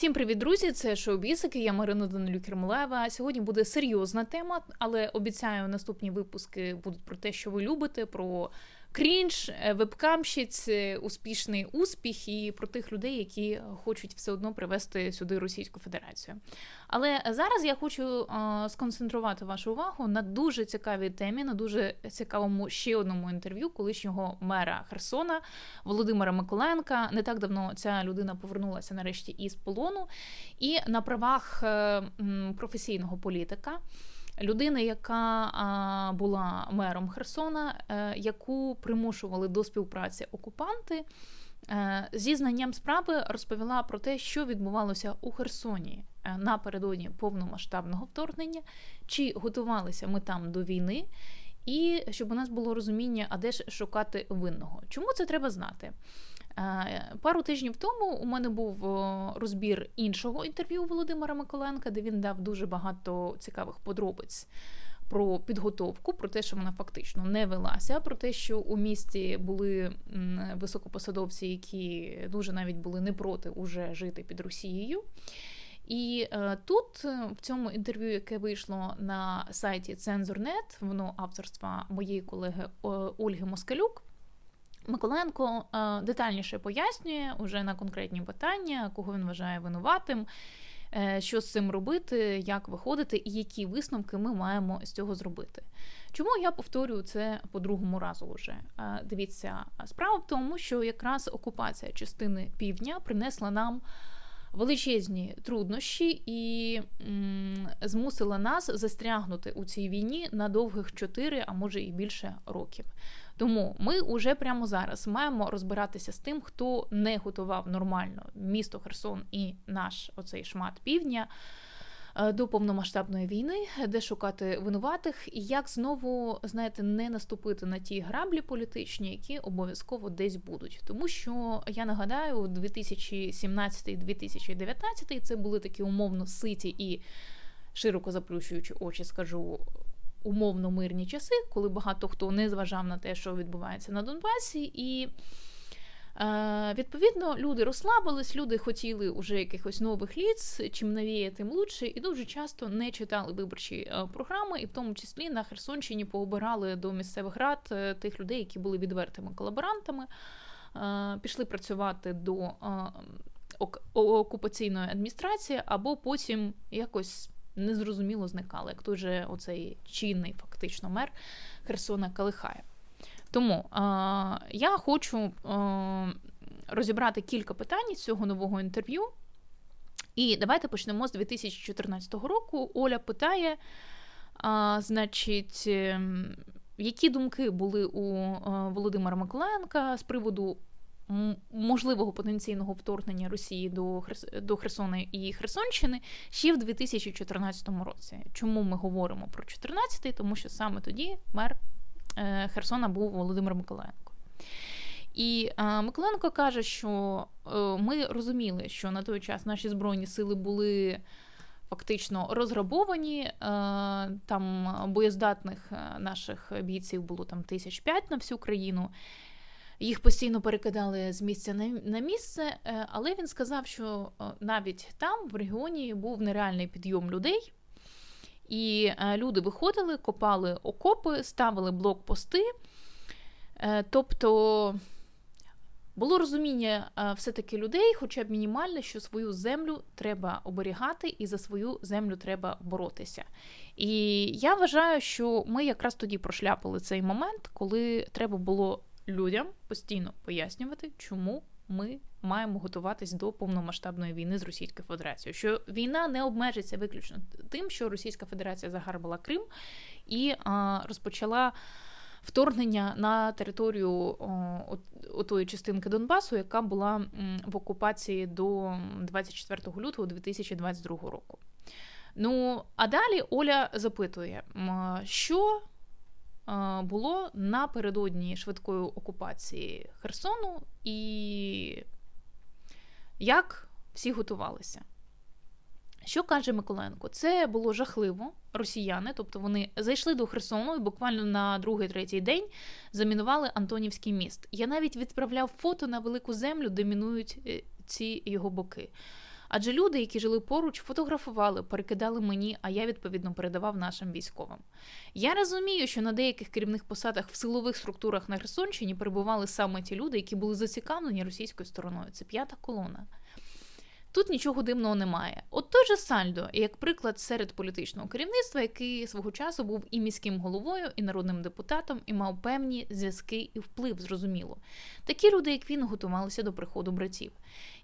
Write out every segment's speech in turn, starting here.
Всім привіт, друзі! Це шоу Бісики. Я Марина Данилюк Кермолаєва. Сьогодні буде серйозна тема, але обіцяю, наступні випуски будуть про те, що ви любите, про крінж, е, вебкамщиць, е, успішний успіх і про тих людей, які хочуть все одно привести сюди Російську Федерацію. Але зараз я хочу а, сконцентрувати вашу увагу на дуже цікавій темі, на дуже цікавому ще одному інтерв'ю колишнього мера Херсона Володимира Миколенка. Не так давно ця людина повернулася нарешті із полону, і на правах е, професійного політика людина, яка була мером Херсона, е, яку примушували до співпраці окупанти. Е, зі знанням справи розповіла про те, що відбувалося у Херсоні е, напередодні повномасштабного вторгнення, чи готувалися ми там до війни, і щоб у нас було розуміння, а де ж шукати винного. Чому це треба знати? Е, пару тижнів тому у мене був розбір іншого інтерв'ю Володимира Миколенка, де він дав дуже багато цікавих подробиць. Про підготовку, про те, що вона фактично не велася, про те, що у місті були високопосадовці, які дуже навіть були не проти уже жити під Росією. І е, тут, в цьому інтерв'ю, яке вийшло на сайті Цензурнет, воно авторства моєї колеги Ольги Москалюк. Миколенко е, детальніше пояснює уже на конкретні питання, кого він вважає винуватим, е, що з цим робити, як виходити, і які висновки ми маємо з цього зробити. Чому я повторюю це по другому разу вже? Е, дивіться, справа в тому, що якраз окупація частини півдня принесла нам. Величезні труднощі і м, змусила нас застрягнути у цій війні на довгих 4, а може і більше років. Тому ми вже прямо зараз маємо розбиратися з тим, хто не готував нормально місто Херсон і наш оцей шмат півдня. Е, до повномасштабної війни, де шукати винуватих, і як знову знаєте, не наступити на ті граблі політичні, які обов'язково десь будуть. Тому що я нагадаю, 2017-2019 це були такі умовно ситі і широко заплющуючи очі, скажу умовно мирні часи, коли багато хто не зважав на те, що відбувається на Донбасі, і е, відповідно люди розслабились, люди хотіли уже якихось нових ліц, чим новіє, тим лучше, і дуже часто не читали виборчі е, програми, і в тому числі на Херсонщині пообирали до місцевих рад е, тих людей, які були відвертими колаборантами, пішли працювати до окупаційної адміністрації, або потім якось незрозуміло зникали, як той же оцей чинний фактично мер Херсона Калихає. Тому е, я хочу е, розібрати кілька питань з цього нового інтерв'ю. І давайте почнемо з 2014 року. Оля питає, а, значить, ем, які думки були у е, Володимира Миколаєнка з приводу можливого потенційного вторгнення Росії до до Херсона і Херсонщини ще в 2014 році. Чому ми говоримо про 2014? Тому що саме тоді мер е, Херсона був Володимир Миколаєнко. І е, Миколенко каже, що е, ми розуміли, що на той час наші збройні сили були фактично розграбовані. Там боєздатних наших бійців було там тисяч п'ять на всю країну. Їх постійно перекидали з місця на місце, е, але він сказав, що е, навіть там, в регіоні, був нереальний підйом людей, і е, люди виходили, копали окопи, ставили блокпости. Тобто було розуміння все-таки людей, хоча б мінімальне, що свою землю треба оберігати і за свою землю треба боротися. І я вважаю, що ми якраз тоді прошляпали цей момент, коли треба було людям постійно пояснювати, чому ми маємо готуватись до повномасштабної війни з Російською Федерацією. Що війна не обмежиться виключно тим, що Російська Федерація загарбала Крим і а, розпочала. Вторгнення на територію отої частинки Донбасу, яка була в окупації до 24 лютого 2022 року. Ну а далі Оля запитує, що було напередодні швидкої окупації Херсону, і як всі готувалися. Що каже Миколенко? Це було жахливо. Росіяни, тобто вони зайшли до Херсону і буквально на другий-третій день замінували Антонівський міст. Я навіть відправляв фото на велику землю, де мінують е, ці його боки. Адже люди, які жили поруч, фотографували, перекидали мені, а я відповідно передавав нашим військовим. Я розумію, що на деяких керівних посадах в силових структурах на Херсонщині перебували саме ті люди, які були зацікавлені російською стороною. Це п'ята колона. Тут нічого дивного немає. От той же Сальдо, як приклад серед політичного керівництва, який свого часу був і міським головою, і народним депутатом, і мав певні зв'язки і вплив, зрозуміло. Такі люди, як він, готувалися до приходу братів.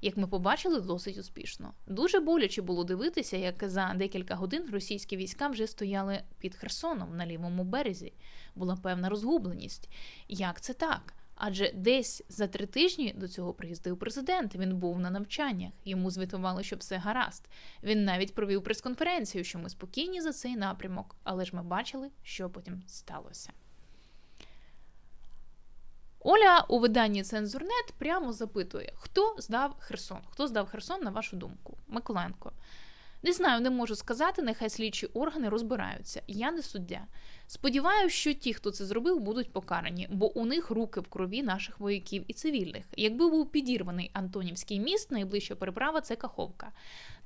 Як ми побачили, досить успішно. Дуже боляче було дивитися, як за декілька годин російські війська вже стояли під Херсоном на лівому березі. Була певна розгубленість. Як це так? Адже десь за три тижні до цього приїздив президент. Він був на навчаннях. Йому звітували, що все гаразд. Він навіть провів прес-конференцію, що ми спокійні за цей напрямок, але ж ми бачили, що потім сталося. Оля у виданні Цензурнет прямо запитує, хто здав Херсон? Хто здав Херсон, на вашу думку? Миколенко. Не знаю, не можу сказати, нехай слідчі органи розбираються. Я не суддя. Сподіваюся, що ті, хто це зробив, будуть покарані, бо у них руки в крові наших вояків і цивільних. Якби був підірваний Антонівський міст, найближча переправа це Каховка.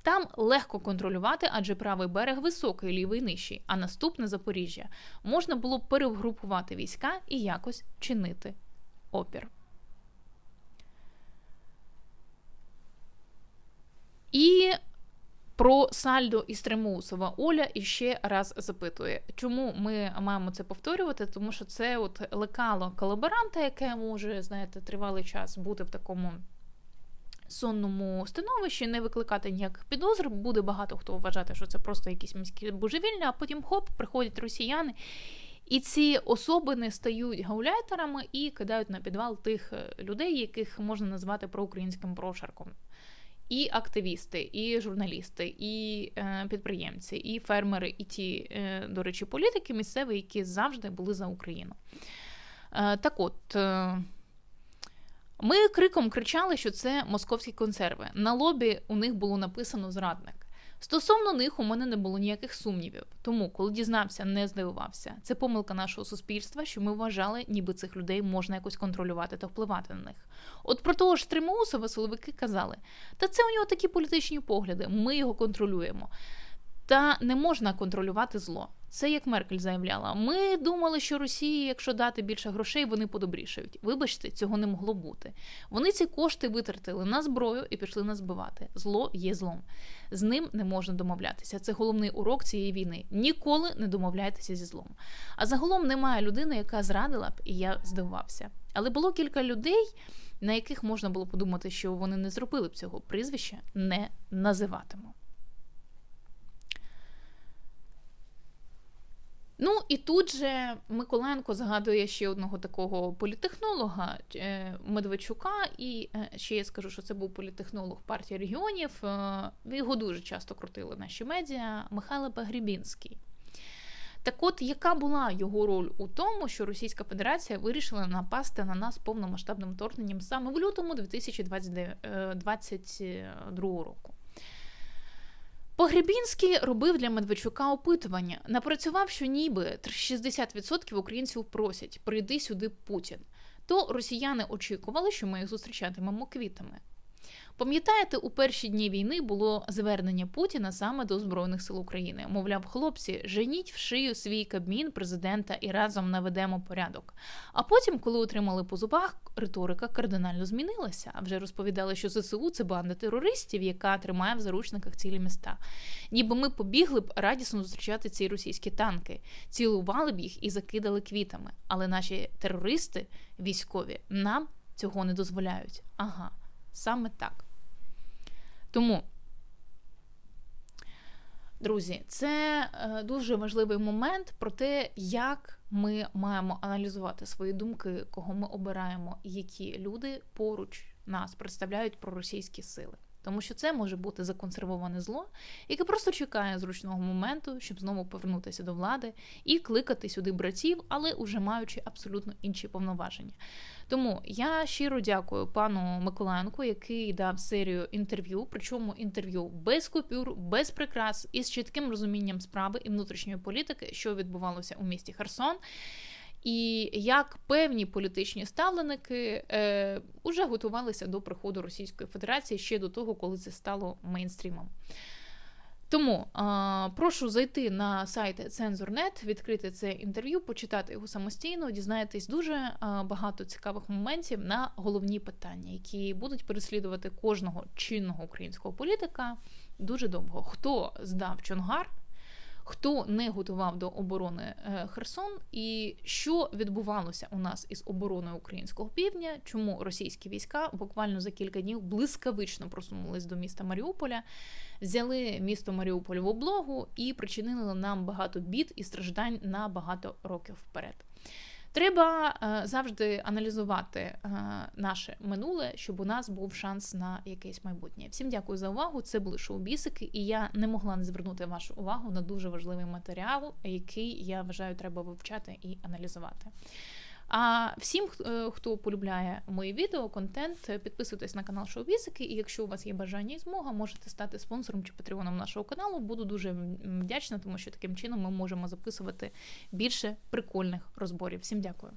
Там легко контролювати, адже правий берег високий, лівий нижчий, а наступне Запоріжжя можна було б перегрупувати війська і якось чинити опір. І про сальдо і Стремоусова Оля іще раз запитує, чому ми маємо це повторювати? Тому що це от лекало колаборанта, яке може, знаєте, тривалий час бути в такому сонному становищі, не викликати ніяких підозр. Буде багато хто вважати, що це просто якісь міські божевільні, а потім хоп, приходять росіяни. І ці особини стають гауляйтерами і кидають на підвал тих е, людей, яких можна назвати проукраїнським прошарком і активісти, і журналісти, і е, підприємці, і фермери, і ті, е, до речі, політики місцеві, які завжди були за Україну. Е, так от. Е, ми криком кричали, що це московські консерви. На лобі у них було написано зрадник. Стосовно них у мене не було ніяких сумнівів. Тому, коли дізнався, не здивувався. Це помилка нашого суспільства, що ми вважали, ніби цих людей можна якось контролювати та впливати на них. От про того ж Тримоусова силовики казали: та це у нього такі політичні погляди, ми його контролюємо. Та не можна контролювати зло. Це як Меркель заявляла. Ми думали, що Росії, якщо дати більше грошей, вони подобрішають. Вибачте, цього не могло бути. Вони ці кошти витратили на зброю і пішли нас збивати. Зло є злом. З ним не можна домовлятися. Це головний урок цієї війни. Ніколи не домовляйтеся зі злом. А загалом немає людини, яка зрадила б, і я здивувався. Але було кілька людей, на яких можна було подумати, що вони не зробили б цього прізвища, не називатиму. Ну і тут же Миколенко згадує ще одного такого політехнолога е, Медведчука, і е, ще я скажу, що це був політехнолог партії регіонів. Е, його дуже часто крутили наші медіа Михайло Погрібінський. Так от, яка була його роль у тому, що Російська Федерація вирішила напасти на нас повномасштабним вторгненням саме в лютому 2022 року? Погребінський робив для Медведчука опитування. Напрацював, що ніби 60% українців просять прийди сюди Путін. То росіяни очікували, що ми їх зустрічатимемо квітами. Пам'ятаєте, у перші дні війни було звернення Путіна саме до Збройних сил України. Мовляв, хлопці, женіть в шию свій кабмін президента і разом наведемо порядок. А потім, коли отримали по зубах, риторика кардинально змінилася. А вже розповідали, що ЗСУ це банда терористів, яка тримає в заручниках цілі міста. Ніби ми побігли б радісно зустрічати ці російські танки, цілували б їх і закидали квітами. Але наші терористи військові нам цього не дозволяють. Ага, саме так. Тому, друзі, це е, дуже важливий момент про те, як ми маємо аналізувати свої думки, кого ми обираємо, і які люди поруч нас представляють проросійські сили. Тому що це може бути законсервоване зло, яке просто чекає зручного моменту, щоб знову повернутися до влади і кликати сюди братів, але уже маючи абсолютно інші повноваження. Тому я щиро дякую пану Миколаєнку, який дав серію інтерв'ю, причому інтерв'ю без купюр, без прикрас і з чітким розумінням справи і внутрішньої політики, що відбувалося у місті Херсон. І як певні політичні ставленики е, уже готувалися до приходу Російської Федерації ще до того, коли це стало мейнстрімом. Тому а, прошу зайти на сайт Цензурнет, відкрити це інтерв'ю, почитати його самостійно, дізнаєтесь дуже а, багато цікавих моментів на головні питання, які будуть переслідувати кожного чинного українського політика дуже довго. Хто здав Чонгар? Хто не готував до оборони е, Херсон, і що відбувалося у нас із обороною українського півдня? Чому російські війська буквально за кілька днів блискавично просунулись до міста Маріуполя, взяли місто Маріуполь в облогу і причинили нам багато бід і страждань на багато років вперед. Треба е, завжди аналізувати е, наше минуле, щоб у нас був шанс на якесь майбутнє. Всім дякую за увагу. Це були шоу-бісики, і я не могла не звернути вашу увагу на дуже важливий матеріал, який я вважаю, треба вивчати і аналізувати. А всім, е, хто полюбляє мої відео, контент, підписуйтесь на канал Шоу-Візики, і якщо у вас є бажання і змога, можете стати спонсором чи патреоном нашого каналу. Буду дуже вдячна, тому що таким чином ми можемо записувати більше прикольних розборів. Всім дякую.